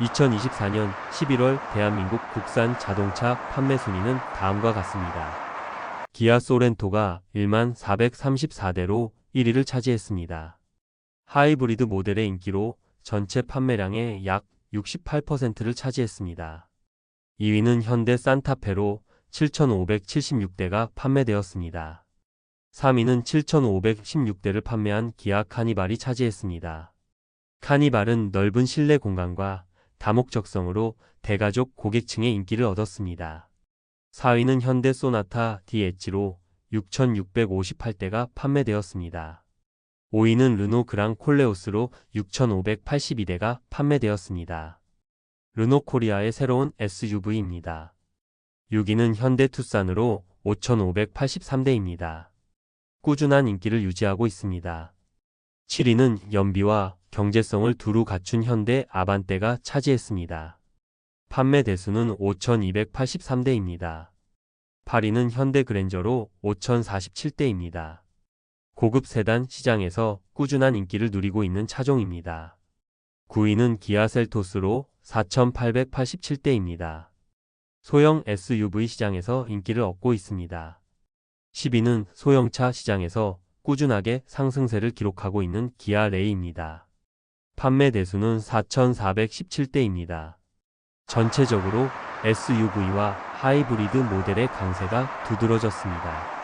2024년 11월 대한민국 국산 자동차 판매 순위는 다음과 같습니다. 기아 소렌토가 1만 434대로 1위를 차지했습니다. 하이브리드 모델의 인기로 전체 판매량의 약 68%를 차지했습니다. 2위는 현대 산타페로 7,576대가 판매되었습니다. 3위는 7,516대를 판매한 기아 카니발이 차지했습니다. 카니발은 넓은 실내 공간과 다목적성으로 대가족 고객층의 인기를 얻었습니다. 4위는 현대 소나타 DH로 6,658대가 판매되었습니다. 5위는 르노 그랑 콜레오스로 6,582대가 판매되었습니다. 르노 코리아의 새로운 SUV입니다. 6위는 현대 투싼으로 5,583대입니다. 꾸준한 인기를 유지하고 있습니다. 7위는 연비와 경제성을 두루 갖춘 현대 아반떼가 차지했습니다. 판매 대수는 5,283대입니다. 8위는 현대 그랜저로 5,047대입니다. 고급 세단 시장에서 꾸준한 인기를 누리고 있는 차종입니다. 9위는 기아 셀토스로 4,887대입니다. 소형 SUV 시장에서 인기를 얻고 있습니다. 10위는 소형차 시장에서 꾸준하게 상승세를 기록하고 있는 기아 레이입니다. 판매 대수는 4,417대입니다. 전체적으로 SUV와 하이브리드 모델의 강세가 두드러졌습니다.